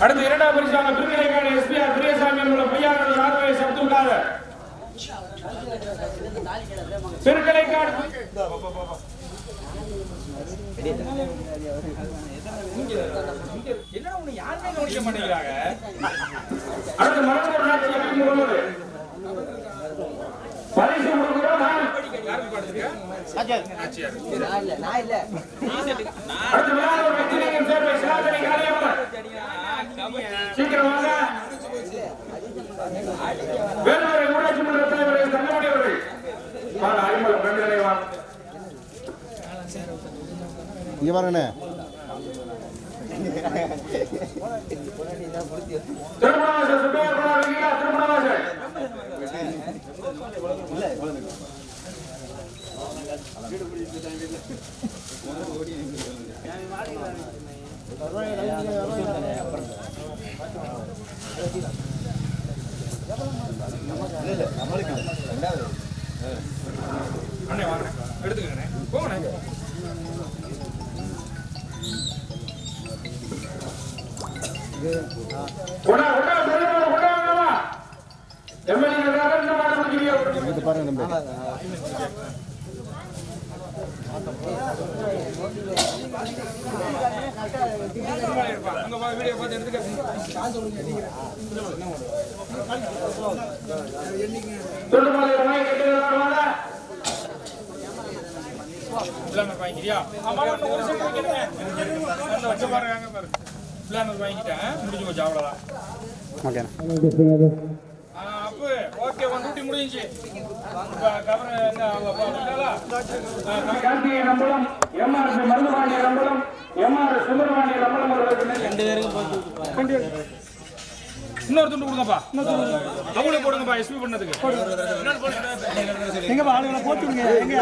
அடுத்து இரண்டாம் பரிசாக திருநிலைக்கான எஸ்பிஆர் பிரியசாமி என்ற பையாளர் ஆர்வை சப்துள்ளாத திருக்கலைக்காடு என்னடா உன்னை யாருமே கவனிக்க மாட்டேங்கிறாங்க? அடுத்து நாட்சி எப்படி முகமது பரிசு கொடுக்கிறோம். நான். யாருக்கு பாடுறீங்க அடுத்து விழாவில் வெற்றிலிங்கம் சேர்வை சிலாதனை காளியம்மன் சீக்கிரம் வாங்க வேலுவரை ஊராட்சி மன்ற தலைவர் தங்கமணி அவர்கள். வாங்க ஐம்பது அப்பா வந்துட்டாளா கார்த்திகை நம்பலம் எம்ஆர் மருதுபாண்டிய நம்பலம் எம்ஆர் சுந்தரபாண்டிய நம்பலம் ரெண்டு பேருக்கு இன்னொரு துண்டு கொடுங்கப்பா அவங்களே போடுங்கப்பா எஸ்பி பண்ணதுக்கு எங்க ஆளுங்களை போட்டு விடுங்க எங்க.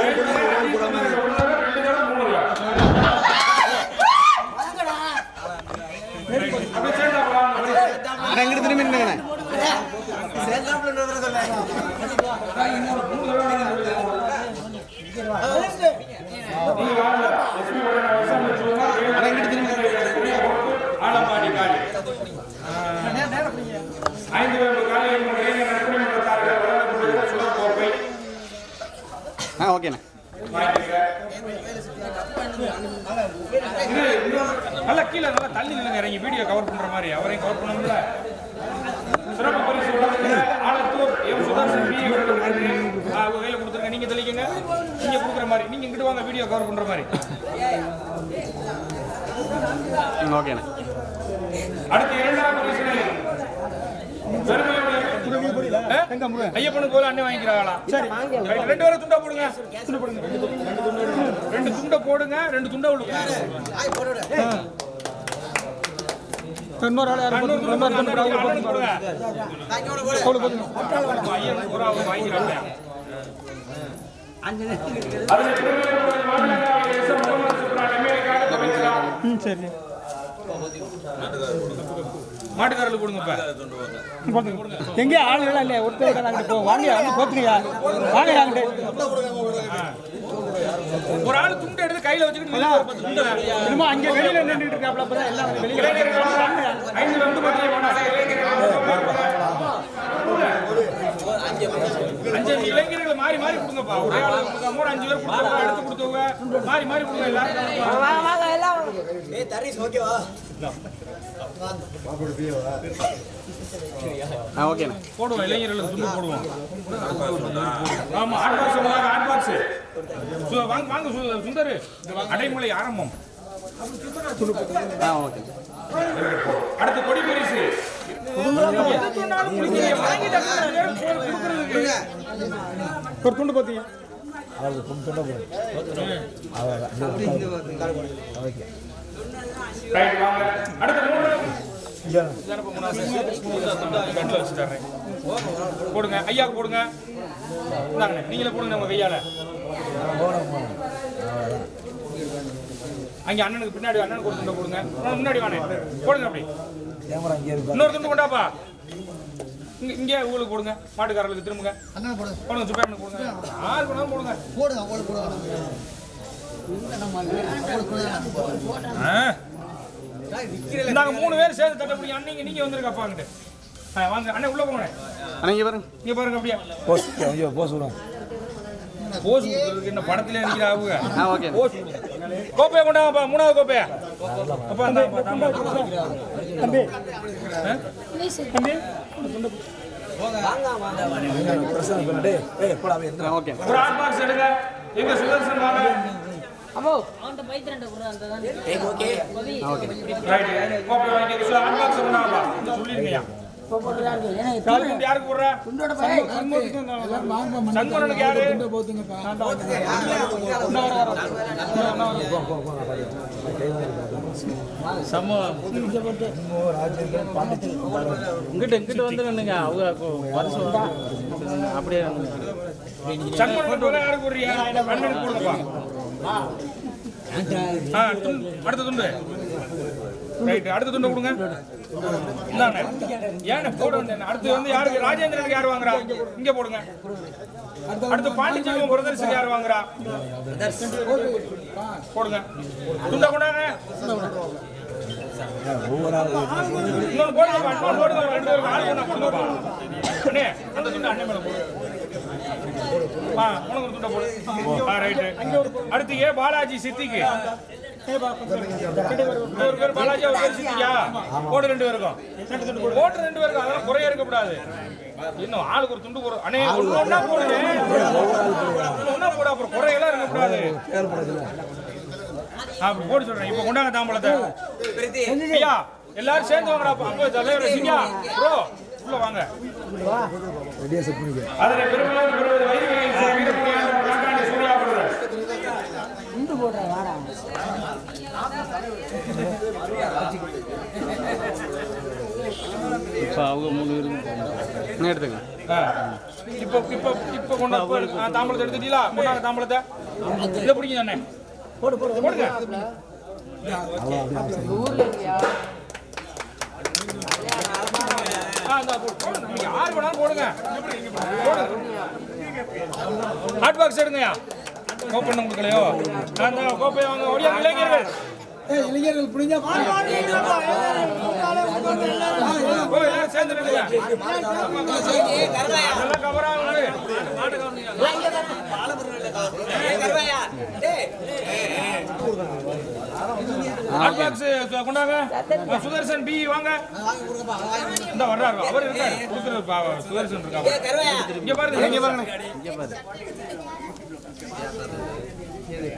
எங்கிட்ட திரும்பி. ஆலம்பாடி காளி. ஐந்து காளி என்ற இளைஞர் நட்பணி மன்றத்தார்கள் வழங்கப்படுகிற சுடர் கோப்பை ஆ ஓகேண்ணே நல்லா கீழே நல்லா தள்ளி நில்லுங்க இறங்கி வீடியோ கவர் பண்ற மாதிரி. அவரையும் கவர் பண்ணணும்ல. சிறப்பு பரிசு ஆலத்தூர் எம் சுதர்சன் பி உங்க கையில கொடுத்துருங்க நீங்க தெளிக்கங்க. நீங்க கொடுக்குற மாதிரி. நீங்க இங்கிட்டு வாங்க வீடியோ கவர் பண்ற மாதிரி. ஓகேண்ணே அடுத்து பெருமையோடு ஆ? ஐயப்பனுக்கு போல அண்ணன் வாங்கிக்கிறாங்களா சரி ரெண்டு பேரும் துண்டா போடுங்க துண்டு போடுங்க ரெண்டு துண்டை போடுங்க ரெண்டு துண்டை விழுங்க இன்னொரு ஆள் யாரும் போடுங்க, சரி மாட்டுக்காரர்களுக்கு கொடுங்க. எங்க ஆளுகளா இல்லையா? ஒருத்தர் கூட நாங்கிட்டு போ. வாங்க அங்க போத்துங்க வாங்க நாங்கிட்டு ஒரு ஆள் துண்டு எடுத்து கையில வச்சுக்கிட்டு. என்னமோ அங்க வெளியில நின்றுட்டு இருக்காப்ல அப்பதான் எல்லாம் வெளியில ஐந்து. அஞ்சு இளைஞர்கள் மாறி மாறி கொடுங்கப்பா. ஒரே ஆளு கொடுக்காம ஒரு அஞ்சு பேர் கொடுத்தவங்க எடுத்து கொடுத்தவங்க மாறி மாறி கொடுங்க எல்லாரும் ஆ ஓகேண்ணே போடுவோம் இளைஞர்களுக்கு துண்டு போடுவோம். ஆமா ஹாட் பாக்ஸ் வாங்க ஹாட் பாக்ஸ் வாங்க வாங்க சுந்தர். அடைமொழி ஆரம்பம். ஆ ஓகே அடுத்து கொடி பரிசு. துண்டு ரைட் வாங்க அடுத்து மூணு இதானப்பா மூணாவது கண்ணில் வச்சு தர்றேன் போடுங்க. ஐயா போடுங்க. இந்தாங்கண்ணே. நீங்களே போடுங்க உங்க கையால. அங்க அண்ணனுக்கு பின்னாடி அண்ணனுக்கு ஒரு துண்டை கொடுங்க அண்ணன் முன்னாடி வானே போடுங்க அப்படி. இன்னொரு துண்டு கொண்டாப்பா. இங்க இங்க உங்களுக்கு போடுங்க. மாட்டுக்காரர்களுக்கு திரும்புங்க. போடுங்க சுப்பேரனுக்கு போடுங்க. யாருக்கு வேணாலும் போடுங்க. ஆ. நாங்க மூணு பேர் சேர்ந்து தட்ட முடியும் அன்னைக்கு நீங்க வந்துருக்க அப்பாங்கிட்ட ஆ, வாங்க அண்ணே உள்ள போங்க அண்ணா. இங்கே பாருங்க. இங்க பாருங்க அப்படியே. போஸ் ஐயோ போஸ் கொடுக்கறதுக்கு என்ன படத்துல இருக்கிற அவங்க? ஆ ஓகே. போஸ் கோப்பையை கொண்டாங்கப்பா மூணாவது கோப்பைய. அப்பா இந்தாப்பா, தாம்பா. தம்பி. ஆ? தம்பி. ஆ ஓகே. ஒரு ஹாட் பாக்ஸ் எடுங்க. எங்க சுதர்சன் வாங்க. அவன்கிட்ட பைத்தியம் ரெண்டு கூட அந்த தான் ஆ ஓகே ரைட் கோப்பை வாங்கி ஹாட் பாக்ஸ் கொண்டாங்கப்பா சொல்லிருங்கய்யா கால் யாருக்கு போடுற சண்முகனுக்கு யாரு? இங்கிட்ட இங்கிட்ட வந்து நின்னுங்க அவங்க வருஷம் அப்படியே சண்முகனுக்கு போடுற யாருக்கு போடுறியா? அண்ணனுக்கு போடுங்கப்பா ஆ, துண்டு. அடுத்த துண்டு. ரைட் அடுத்த துண்டு கொடுங்க. இந்தாண்ணே ஏண்ணே போட வேண்டிய அடுத்து வந்து யாருக்கு ராஜேந்திரனுக்கு யார் வாங்குறா? இங்க போடுங்க. அடுத்து பாண்டிச்செல்வம் பிரதர்ஷன் யார் வாங்குறா? போடுங்க. துண்டை கொண்டாங்க. இன்னொன்று போடுங்கப்பா. போடுங்க ரெண்டு பேருக்கு ஆள் வேணா போடுங்கப்பா அந்த துண்டு அண்ணன் மேல போடு. உனக்கு ஒரு துண்டை போடு ரைட்டு. அடுத்து ஏ பாலாஜி சித்திக்கு. ஒரு பேர் பாலாஜி ஒரு பேர் சித்திக்கா? போடு ரெண்டு பேருக்கும். போட்டு ரெண்டு பேருக்கும் அதெல்லாம் குறைய இருக்கக்கூடாது. இன்னும் ஆளுக்கு ஒரு துண்டு போடு அண்ணே. போடுங்க ஒண்ணு ஒண்ணா போடு அப்புறம் குறையெல்லாம் இருக்கக்கூடாது. அப்படி போட்டு சொல்றேன். இப்போ கொண்டாங்க தாம்பளத்தை ஐயா எல்லாரும் சேர்ந்து வாங்கடா அப்போ தலைவர் சிங்கா ப்ரோ உள்ள வாங்க. அதனை பெருமையாக பெறுவது வைத்தியரை வீரமுடியான காக்காண்டி சூர்யா பிரதர் இப்போ அவங்க மூணு பேரும் இன்னும் எடுத்துங்க ஆ. இப்போ இப்போ இப்போ கொண்டு வந்து ஆ, தாம்பளத்தை எடுத்துட்டீங்களா? கொண்டாங்க தாம்பளத்தை இதை பிடிங்க அண்ணே. போடு போடு போடுங்க ஆ, இந்தா போடு, போடுங்க. நீங்க யார் வேணாலும் போடுங்க போடுங்க ஹாட் பாக்ஸ் எடுங்கய்யா கோப்பண்ண கொடுக்கலையோ நான் தான் கோப்பையை வாங்க. ஓடியா இளைஞர்கள் இளைஞர்கள் புரிஞ்சா சேர்ந்து ஹாட் பாக்ஸ் கொண்டாங்க சுதர்சன் பி வாங்க. இந்த வர்றாரு அவர் இருக்காரு. கொடுக்குறது பா- சுதர்சன் இருக்காங்க இங்க பாருங்க. இங்க பாருங்க.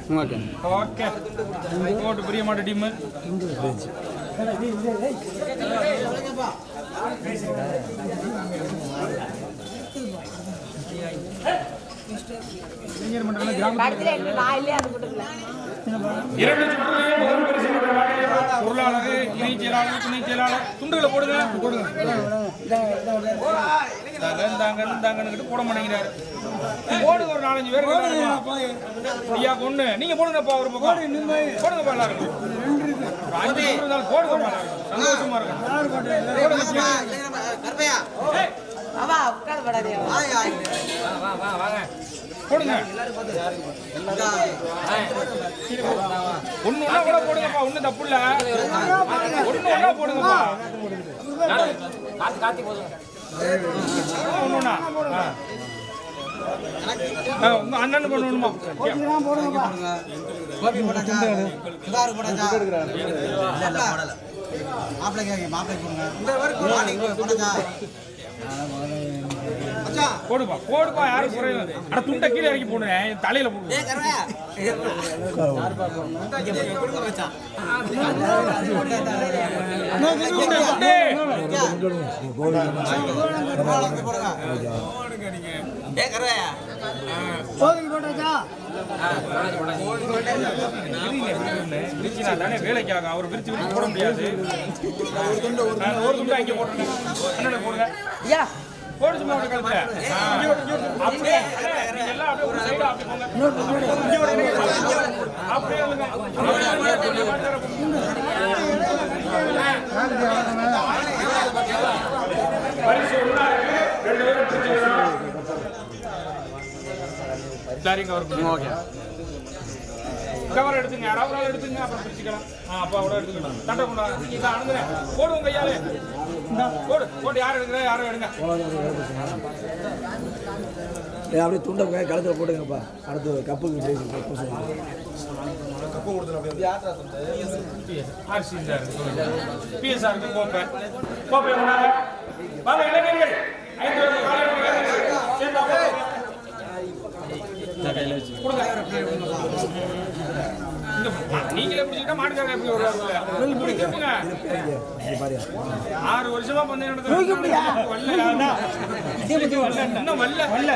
ம் ஓகே. ஓகே. கோட்டு பிரிய மாட்ட டீம். இரண்டு சுற்றுலையும் முதல் பரிசு பெற்ற வாடிக்கையாளர், பொருளாளர் இணை செயலாளர் துணை செயலாளர் துண்டுகளை போடுங்க. போடுங்க. இந்தாங்க, இந்தாங்கன்னுகிட்டு போட மாட்டேங்கிறாரு. போடுங்க ஒரு நாலஞ்சு பேர் ஐயா ஒண்ணு நீங்க போடுங்கப்பா ஒரு பக்கம். போடுங்கப்பா எல்லாரும். அஞ்சு இருந்தாலும் போடுங்கப்பா. சந்தோஷமா இருக்கும் போடுங்க. கூட போடுங்கப்பா ஒண்ணு தப்பு இல்ல. ஒண்ணு ஒண்ணா போடுங்கப்பா. ஒண்ணு ஒண்ணா. ஆ. ஆ, உங்க அண்ணன் பண்ணணுமா போடுப்பா. போடுப்பா. யாரும் குறையும் அட துண்டை கீழே இறக்கி போடுங்க என் தலையில போடுங்க துண்டு, துண்டு. விரிச்சினா தானே வேலைக்கு ஆகும் அவர் விரிச்சு விரிச்சு போட முடியாது ஆ, ஒரு துண்டு அங்கே போட்டுருங்க அண்ணனை போடுங்க போடு சும்மா ஒரு அப்படியே எல்லாம் அப்படியே சைடா அப்படி போங்க அப்படியே சரிங்க அவருக்கு ஓகே கவர் எடுத்துங்க யாராவது எடுத்துங்க அப்புறம் பிரிச்சுக்கலாம் ஆ அப்பா கூட எடுத்துக்கணும் தட்டை கொண்டா போடுவோம் கையாலே ஏய், அப்படியே துண்டை கை கழுத்துல போட்டுங்கப்பா அடுத்து கப்புக்கு கப்பு இந்த பிஎஸ்ஆருக்கு கோப்பை. கோப்பை ஐந்து வருட காலை இளைஞர்கள். சேர்ந்தா போதும். கொடுங்க. இங்க பா, நீங்களே பிடிச்சிட்டா மாட்டுக்காரங்க எப்படி வருவாங்க? ஆறு வருஷமா பந்தயம் நடத்துறோம் வரல இன்னும் வரல வரல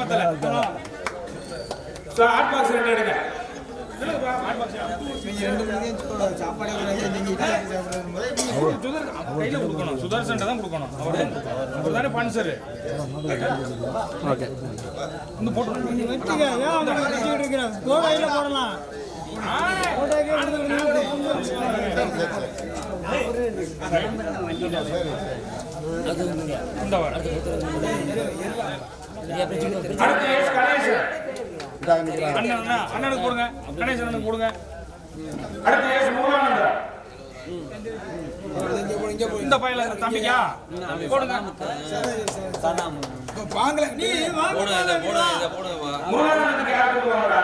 பத்தல. ஹாட் பாக்ஸ் ரெண்டு எடுங்க. சுதர்சன் தான் கொடுக்கணும் அவர் தானே பன்சர் ஓகே வந்து போட்டு போடலாம் இந்த அடுத்து எஸ் அண்ணனுக்கு கொடுங்க கணேசன் அண்ணனுக்கு கொடுங்க இந்த பையல தம்பிக்கா? போடுங்க. முருகானந்தத்துக்கு யார் கொடுக்குவாங்கடா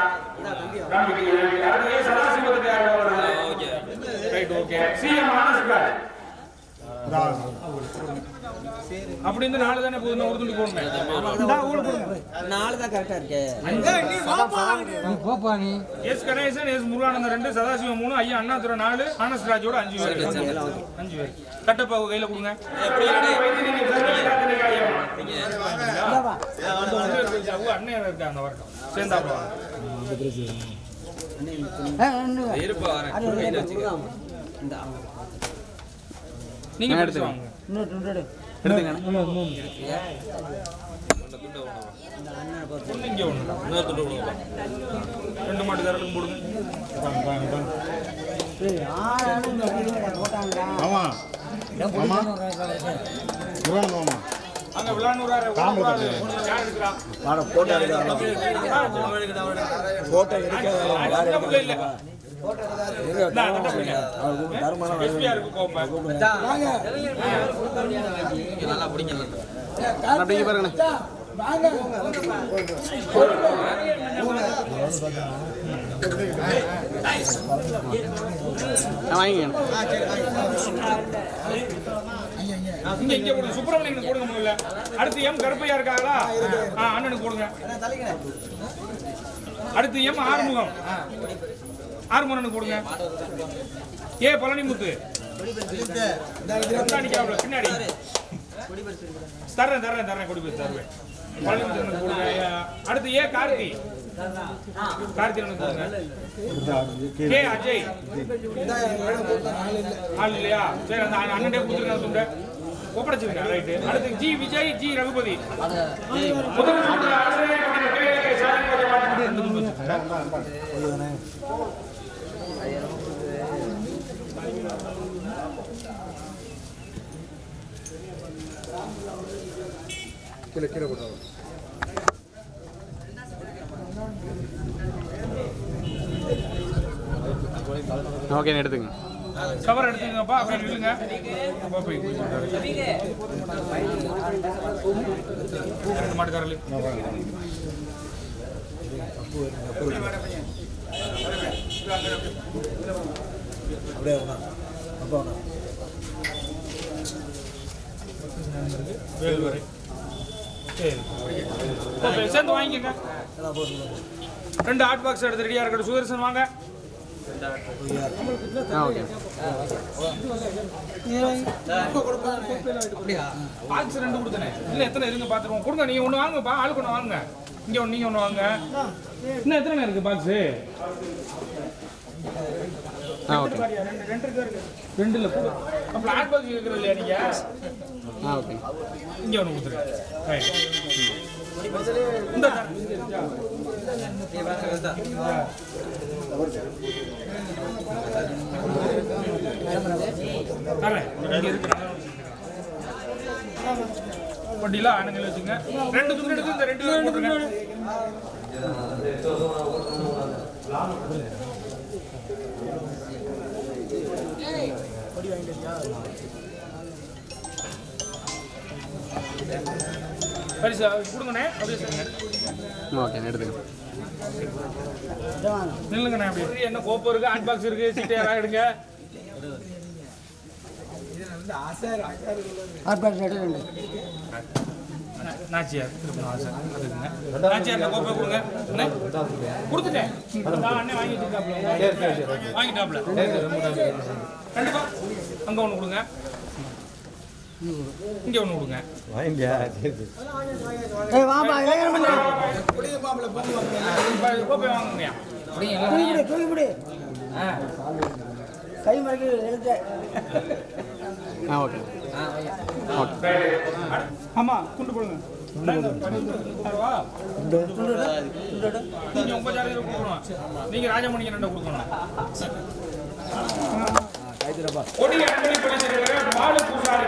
தம்பிக்கு அடுத்து எஸ் சதாசிவத்துக்கு யார் கொடுக்குறாங்க ரைட் ஓகே. சிஎம் ஆனஸ்கார் அப்படி இந்த நாலு தானே போதும் ஒரு துணி போடணும். போப்பா நீ. எஸ் கணேசன் எஸ் முருகானந்தம் ரெண்டு சதாசிவம் மூணு ஐயா அண்ணாதுரை நாலு ஆனஸ் ராஜோட அஞ்சு பேர். அஞ்சு பேர். கட்டப்பா கையில கொடுங்க. அண்ணன் இருக்காங்க. நீங்க வாங்க. ரெண்டு மாட்டு தரலுக்கு போடுங்க. அங்க விளாடுறாரு யார் இருக்கிறா வாட போட்டோ எடுக்க போட்டோ எடுக்க யார் அந்த புள்ள கொடுங்க அப்படிங்க முதல்ல அடுத்து எம் கருப்பையா இருக்காங்களா ஆ. அண்ணனுக்கு கொடுங்க அடுத்து எம் ஆறுமுகம் ஆறுமுகனுக்கு கொடுங்க ஏ பழனிமுத்து பின்னாடி பின்னாடி தர்றேன் தர்றேன் தர்றேன் கொடி தருவேன் பழனிமுத்து போடுங்க அடுத்து ஏ கார்த்தி கார்த்தி அண்ணனுக்கு போடுங்க கே அஜய் ஆள் இல்லையா சரி அந்த அண்ணன்டே கொடுத்துருங்க துண்டை ஒப்படைச்சிருங்க ரைட்டு அடுத்து ஜி விஜய் ஜி ரகுபதி முதல் கீழே கீழே போட்டோ ஓகே எடுத்துங்க கவர் எடுத்துக்கங்கப்பா அப்படியே நில்லுங்க. அப்பா போய் ரெண்டு மாட்டு கரலு அப்படியே அப்பா வேணா வேல் வரை. சரி. சேர்ந்து வாங்கிக்கங்க. ரெண்டு ஹாட் பாக்ஸ் எடுத்து ரெடியாக இருக்கட்டும். சுதர்சன் வாங்க. ஆ ஓகே. பாக்ஸ் ரெண்டு கொடுத்தனே. இல்ல எத்தனை இருங்க பாத்துருவோம் கொடுங்க நீங்க ஒண்ணு வாங்கப்பா ஆளுக்கு ஒண்ணு வாங்க இங்க ஒண்ணு நீங்க ஒண்ணு வாங்க. இன்னும் எத்தனை இருக்கு பாக்ஸ் ஆ ஓகே. ரெண்டு ரெண்டு இல்ல பாக்ஸ் இருக்கிறது இல்லையா ஆ ஓகே. இங்கே ஒன்று கொடுத்துருங்க ரைட் இந்த தர. தரேன். இங்க இருக்கு. வண்டிலாம் ஆணுங்களை வச்சுங்க ரெண்டு துண்டு எடுத்து இந்த ரெண்டு துண்டு வாங்கிட்டு பரிசு அவருக்கு கொடுங்கண்ணே. அப்படியே சொல்லுங்க ஓகே எடுத்துங்க நில்லுங்கண்ணே அப்படி என்ன கோப்பம் இருக்கு? ஹாட் பாக்ஸ் இருக்கு. சீட்டை யாராவது எடுங்க. நாச்சியார் திருப்பணம் ஆசை அதுக்குங்க. நாச்சியார் இந்த கோப்பை கொடுங்க. அண்ணே. கொடுத்துட்டேன். நான் அண்ணே வாங்கி வச்சிருக்காப்ல வாங்கிட்டாப்ல கண்டிப்பா. அங்க ஒண்ணு கொடுங்க. இங்க கோப்பை வாங்குங்கய்யா. கை மறைக்க எழுத்த. ஆ ஓகே. ஓகே ஆமா குண்டு போடுங்க. நீங்க ராஜமணிக்கு ரெண்டு கொடுக்கணும். கொடி அன்பளி பாலு பூசாரி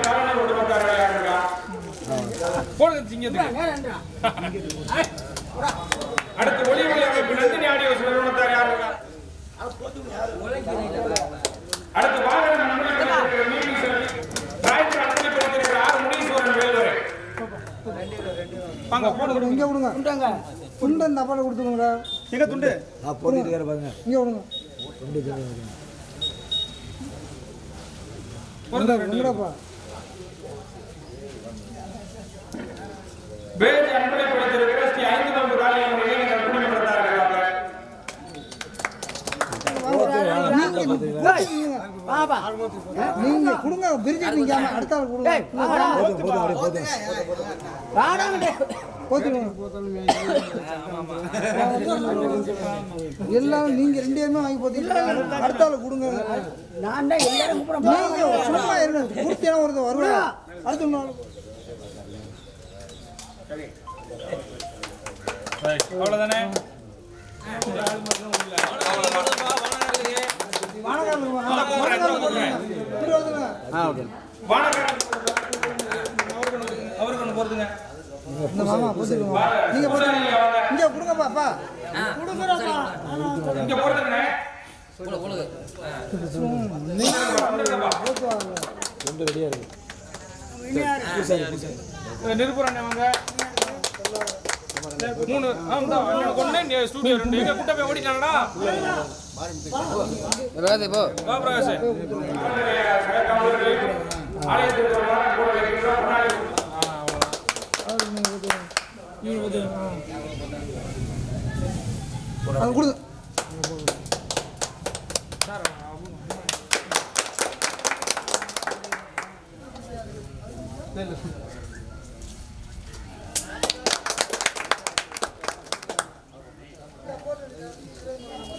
போடுங்க திங்கத்துக்கு அடுத்து ஒளி ஒளி அமைப்பு நந்தினி ஆடியோ நிறுவனத்தார் யாருங்க அடுத்து வாகன மீனி செல்வி காயத்ரி அன்பளி படிச்சிருக்கிற ஆறு முனீஸ்வரன் வேலூர். வாங்க போடுங்க இங்கே விடுங்க. துண்டு அந்த அப்பாட்ட கொடுத்துருங்க எங்க துண்டு. நான் போட்டுட்டு பாருங்க. இங்கே விடுங்க. வேறு ஸ்ரீ ஐந்து நம்பு நீங்க கொடுங்க பிரிஞ்சு நீங்க அடுத்த போதும். எல்லாம் நீங்க ரெண்டு பேருமே வாங்கி போத்தீங்க அடுத்த ஆள் கொடுங்க. நீங்க சும்மா இருங்க. பூர்த்தியான ஒருத்தர் வருவா அடுத்த நாள் அவ்வளவுதானே? ஆ ஓகே அவருக்கு போறதுங்க இந்த மாமா போத்துக்கோங்க நீங்க போடுங்க இங்க அப்பா இங்க போறதுங்க ரெண்டு ரெடியா இருக்கு. நிருபர் அண்ணன் வாங்க மூணு ஆமா அண்ணனுக்கு ஒண்ணு ஸ்டுடியோ ரெண்டு. எங்க கூட்ட போய் வா பிரகாஷ். ஆலயத்துக்கு ஒரு வாரம் கூட வைக்கிறோம். முன்னாடி அது கொடுங்க